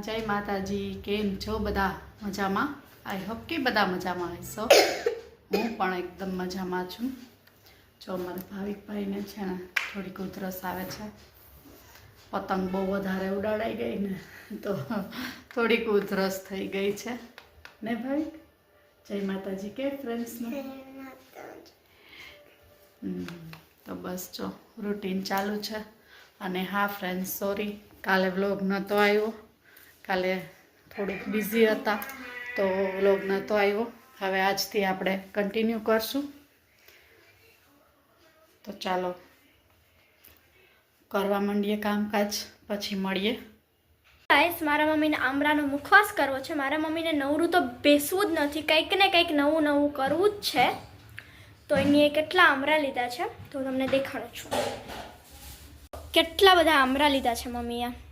જય માતાજી કેમ છો બધા મજામાં? આઈ હોપ કે બધા મજામાં હશો. હું પણ એકદમ મજામાં છું. જો મારા ભાવિકભાઈને છે ને થોડીક ઉધરસ આવે છે. પતંગ બહુ વધારે ઉડાડાઈ ગઈ ને તો થોડીક ઉધરસ થઈ ગઈ છે. ને ભાવિક? જય માતાજી કે ફ્રેન્ડ્સને તો બસ જો રૂટીન ચાલુ છે. અને હા ફ્રેન્ડ્સ સોરી કાલે વ્લોગ નહોતો આવ્યો. કાલે થોડુંક બિઝી હતા તો વ્લોગ નહોતો આવ્યો હવે આજથી આપણે કન્ટિન્યુ કરશું. તો ચાલો, કરવા માંડીએ કામકાજ, પછી મળીએ. ગાઈસ મારા મમ્મીને આમળાનો મુખવાસ કરવો છે. મારા મમ્મીને નવરું તો બેસવું જ નથી. કંઈક ને કંઈક નવું નવું કરવું જ છે. તો એની કેટલા આમળા લીધા છે? તો તમને દેખાડું છું. કેટલા બધા આમળા લીધા છે મમ્મીએ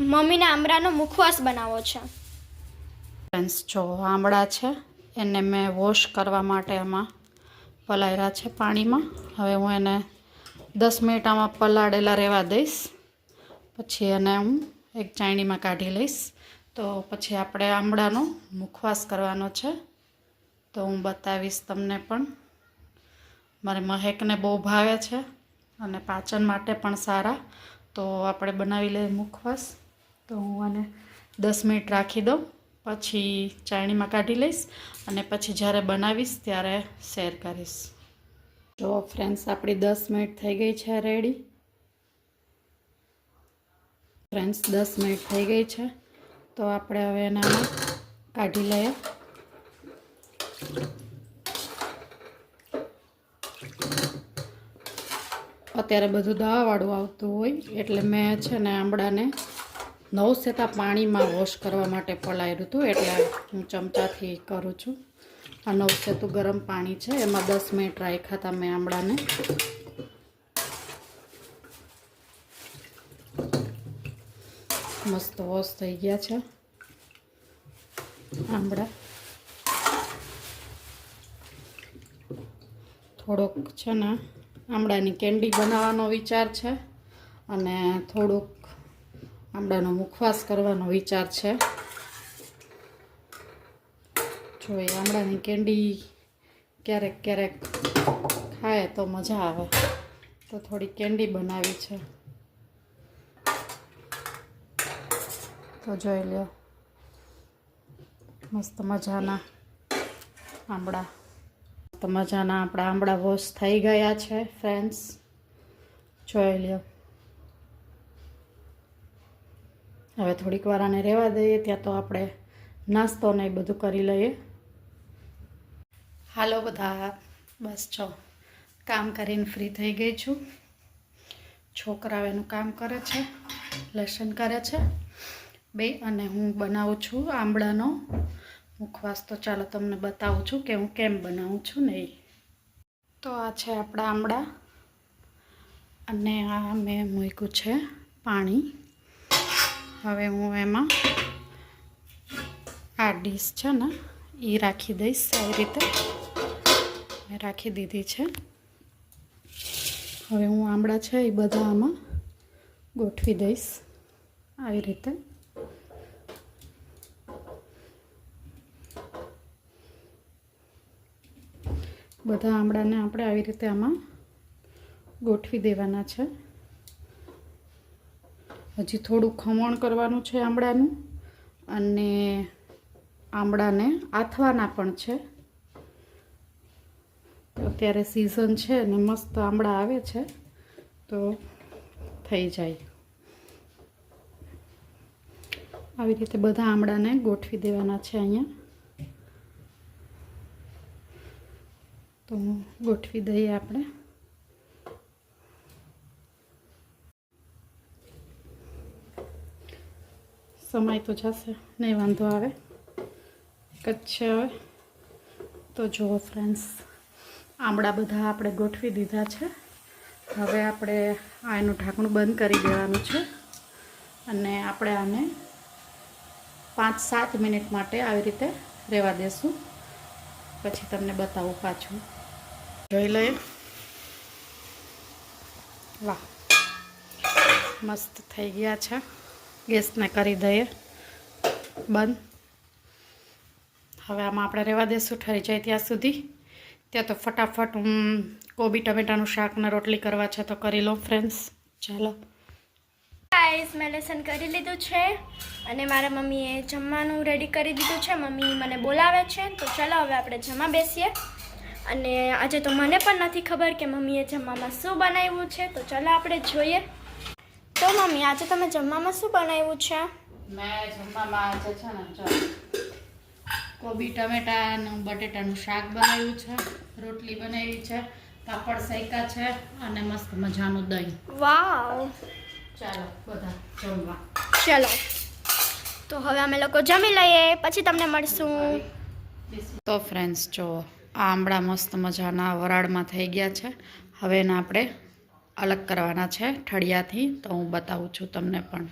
મમ્મીને આમળાનો મુખવાસ બનાવો છે. ફ્રેન્ડ્સ જો આમળા છે, એને મેં વોશ કરવા માટે આમાં પલાળ્યા છે પાણીમાં. હવે હું એને દસ મિનિટ આમાં પલાળેલા રહેવા દઈશ. પછી એને હું એક ચાયણીમાં કાઢી લઈશ. તો પછી આપણે આમળાનો મુખવાસ કરવાનો છે. તો હું બતાવીશ તમને પણ. મારે મહેકને બહુ ભાવે છે અને પાચન માટે પણ સારા. તો આપણે બનાવી લઈએ મુખવાસ. તો હું આને દસ મિનિટ રાખી દઉં. પછી ચાયણીમાં કાઢી લઈશ અને પછી જ્યારે બનાવીશ ત્યારે શેર કરીશ. જો ફ્રેન્ડ્સ, આપણી દસ મિનિટ થઈ ગઈ છે રેડી. ફ્રેન્ડ્સ, દસ મિનિટ થઈ ગઈ છે. તો આપણે હવે એનામાં કાઢી લઈએ. અત્યારે બધું દવાવાળું આવતું હોય એટલે મેં છે ને આંબળાને નવ સેતા પાણીમાં વોશ કરવા માટે પલાળ્યું હતું એટલે હું ચમચાથી કરું છું. આ નવ સેતું ગરમ પાણી છે. એમાં દસ મિનિટ રાખ્યા હતા મેં આંબળાને મસ્ત વોશ થઈ ગયા છે આંબળા થોડોક છે ને આમળાની કેન્ડી બનાવવાનો વિચાર છે અને થોડુંક આમળાનો મુખવાસ કરવાનો વિચાર છે. જો એ આમળાની કેન્ડી ક્યારેક ક્યારેક ખાય તો મજા આવે. તો થોડી કેન્ડી બનાવી છે. તો જોઈ લ્યો. મસ્ત મજાના આંબળા. તો મજાના આપણા આંબળા વોશ થઈ ગયા છે ફ્રેન્ડ્સ જોઈ લ્યો. હવે થોડીક વાર આને રહેવા દઈએ, ત્યાં તો આપણે નાસ્તો ને એ બધું કરી લઈએ. હાલો બધા, બસ છો કામ કરીને ફ્રી થઈ ગઈ છું. છોકરાઓ એનું કામ કરે છે લેસન કરે છે. બે, અને હું બનાવું છું આંબળાનો મુખવાસ. તો ચાલો તમને બતાવું છું કે હું કેમ બનાવું છું ને તો આ છે આપણા આંબળા અને આ મેં મૂક્યું છે પાણી. હવે હું એમાં આ ડીશ છે ને એ રાખી દઈશ આવી રીતે. મેં રાખી દીધી છે. હવે હું આમળા છે એ બધા આમાં ગોઠવી દઈશ આવી રીતે. બધા આમળાને આપણે આવી રીતે આમાં ગોઠવી દેવાના છે. હજી થોડું ખમણ કરવાનું છે આંબળાનું અને આંબળાને આથવાના પણ છે. અત્યારે સિઝન છે ને મસ્ત આંબળા આવે છે. તો થઈ જાય. આવી રીતે બધા આંબળાને ગોઠવી દેવાના છે અહીંયા. તો ગોઠવી દઈએ આપણે. સમય તો જશે, નહીં વાંધો આવે. કચ્છ હવે. તો જુઓ ફ્રેન્ડ્સ આંબળા બધા આપણે ગોઠવી દીધા છે. હવે આપણે આ એનું ઢાંકણું બંધ કરી દેવાનું છે. અને આપણે આને પાંચ સાત મિનિટ માટે આવી રીતે રહેવા દેશું. પછી તમને બતાવું પાછું. જોઈ લઈએ વાહ. મસ્ત થઈ ગયા છે. ગેસને કરી દઈએ. બંધ. હવે આમાં આપણે રહેવા દઈશું ઠરી જાય ત્યાં સુધી. ત્યાં તો ફટાફટ હું કોબી ટમેટાનું શાક ને રોટલી કરવા છે તો કરી લો ફ્રેન્ડ્સ. ચાલો. ગાઈસ મેં લેસન કરી લીધું છે અને મારા મમ્મીએ જમવાનું રેડી કરી દીધું છે. મમ્મી મને બોલાવે છે. તો ચાલો હવે આપણે જમવા બેસીએ. અને આજે તો મને પણ નથી ખબર કે મમ્મીએ જમવામાં શું બનાવ્યું છે. તો ચાલો આપણે જોઈએ. તો મમ્મી આજે તમે જમવામાં શું બનાવ્યું છે? મેં જમવામાં આજે છે ને જો કોબી ટમેટાનું બટેટાનું શાક બનાવ્યું છે રોટલી બનાવી છે પાપડ શેકા છે અને મસ્ત મજાનું દહીં. વાવ. ચાલો બધા જમવા. ચલો. તો હવે અમે લોકો જમી લઈએ પછી તમને મળશું. તો ફ્રેન્ડ્સ જો આ આમળા મસ્ત મજાના વરાળમાં થઈ ગયા છે. હવે એને આપણે અલગ કરવાના છે ઠળિયાથી તો હું બતાવું છું તમને પણ.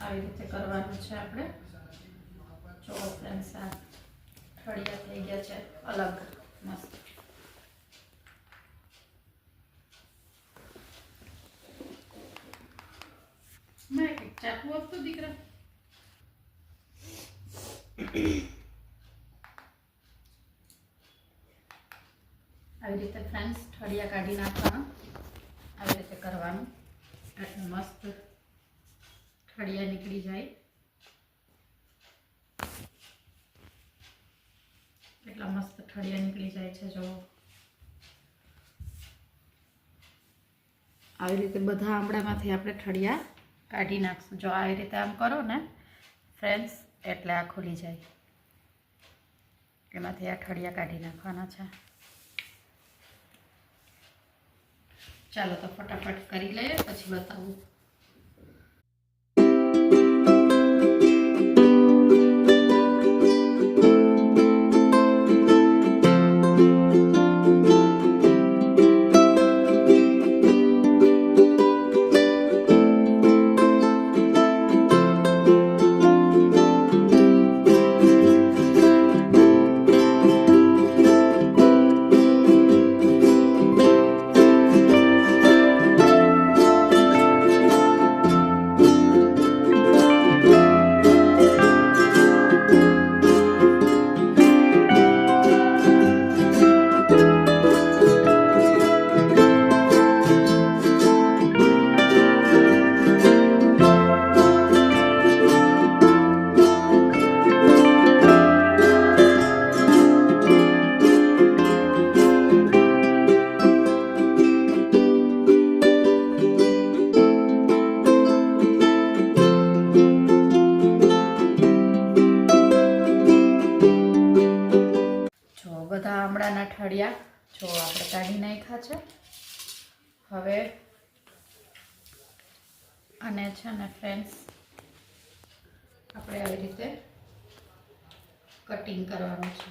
આવી રીતે કરવાનું છે આપણે. જો ફ્રેન્ડ્સ આ ઠળિયા થઈ ગયા છે અલગ મસ્ત. મેં ચાકુ આપતો દીકરા. આવી રીતે ફ્રેન્ડ્સ ઠળિયા કાઢી નાખવાના. આવી રીતે કરવાનું. એટલે મસ્ત ઠળિયા નીકળી જાય. કેટલા મસ્ત ઠળિયા નીકળી જાય છે જો આવી રીતે બધા આમળામાંથી આપણે ઠળિયા કાઢી નાખશું. જો આવી રીતે આમ કરો ને ફ્રેન્ડ્સ એટલે આ ખુલી જાય. એમાંથી આ ઠળિયા કાઢી નાખવાના છે. ચાલો તો ફટાફટ કરી લઈએ, પછી બતાવું. કાઢી નાખ્યા છે. હવે અને છે ને ફ્રેન્ડ્સ આપણે આવી રીતે કટિંગ કરવાનું છે.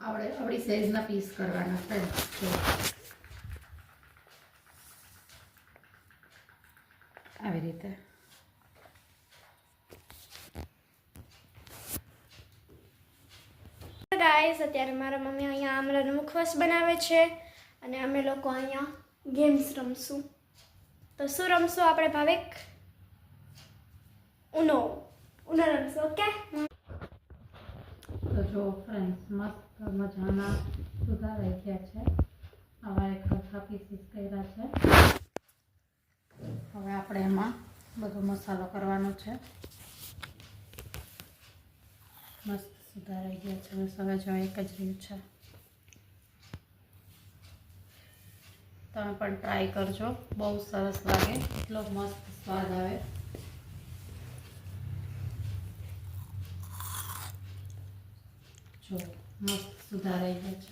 આપણે આપણી સાઈઝના પીસ કરવાના ફ્રેન્ડ્સ આવી રીતે. ગાઈસ, અત્યારે મારા મમ્મી અહીંયા આમળાનો મુખવાસ બનાવે છે અને અમે લોકો અહીંયા ગેમ્સ રમશું. તો શું રમશું આપણે, ભાવિક? ઉનો ઉનો રમશું, ઓકે? તો જો ફ્રેન્ડ્સ મસ્ત મજાના સુધા ગયા છે. હવે હરખા પીસીસ કર્યા છે. હવે આપણે એમાં બધો મસાલો કરવાનો છે. મસ્ત સુધારાઈ ગયા છે, બસ હવે જો એક જ રહ્યું છે. તમે પણ ટ્રાય કરજો, બહુ સરસ લાગે, એટલો મસ્ત સ્વાદ આવે. જો, મસ્ત સુધારાઈ ગયા છે.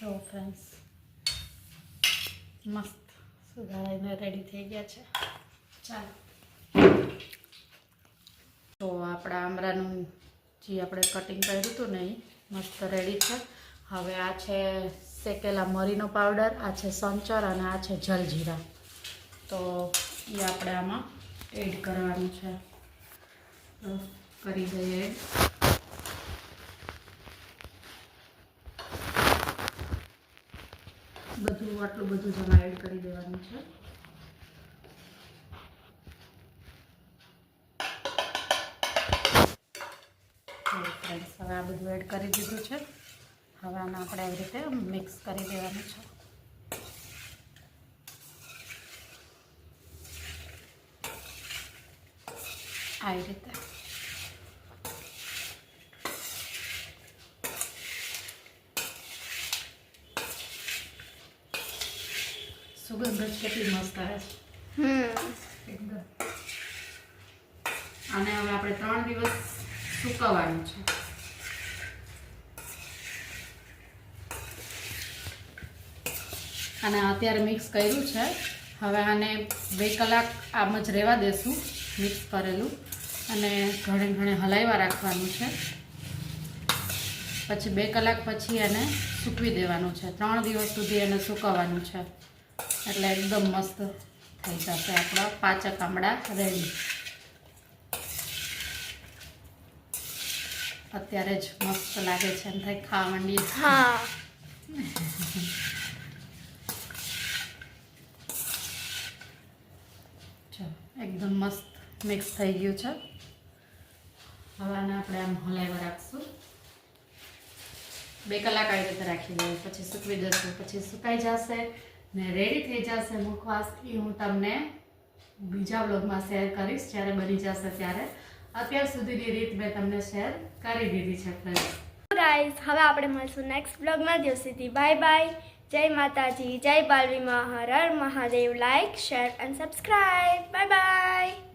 જો ફ્રેન્ડ્સ મસ્ત સુધારાઈને રેડી થઈ ગયા છે. ચાલો તો આપણા જે આપણે કટિંગ કર્યું હતું ને મસ્ત રેડી છે. હવે આ છે શેકેલા મરીનો પાવડર આ છે સંચર અને આ છે જલજીરા. તો એ આપણે આમાં એડ કરવાનું છે. કરી દઈએ બધું, આટલું બધું જ એડ કરી દેવાનું છે. આ બધું એડ કરી દીધું છે. હવે આને આપણે આવી રીતે મિક્સ કરી દેવાનું છે. આવી રીતે. સુગંધ જ કેટલી મસ્ત આવે છે. એકદમ. અને હવે આપણે ત્રણ દિવસ સુકવવાનું છે. અને અત્યારે મિક્સ કર્યું છે. હવે આને બે કલાક આમ જ રહેવા દેશું મિક્સ કરેલું. અને ઘણે ઘણે હલાવ્યા રાખવાનું છે. પછી બે કલાક પછી એને સૂકવી દેવાનું છે. ત્રણ દિવસ સુધી એને સૂકવવાનું છે. એટલે એકદમ મસ્ત થઈ જશે આપણા પાચક આમળા રેડી અત્યારે જ મસ્ત લાગે છે એમ થાય ખાવા માંડીએ હા જો એકદમ મસ્ત મિક્સ થઈ ગયું છે. હવે આને આપણે આમ હલાવ્યા રાખશું. બે કલાક આવી રીતે રાખી દઈએ પછી સૂકવી દઈશું, પછી સુકાઈ જશે ને રેડી થઈ જશે મુખવાસ. એ હું તમને બીજા બ્લોગમાં શેર કરીશ, જ્યારે બની જશે ત્યારે. અત્યાર સુધીની રીત મેં તમને શેર કરી દીધી છે ફ્રેન્ડ ગાઈઝ હવે આપણે મળશું નેક્સ્ટ બ્લોગમાં દિવસ સુધી બાય બાય જય માતાજી, જય બાલવી મહારાજ. Mahadev like share and subscribe bye bye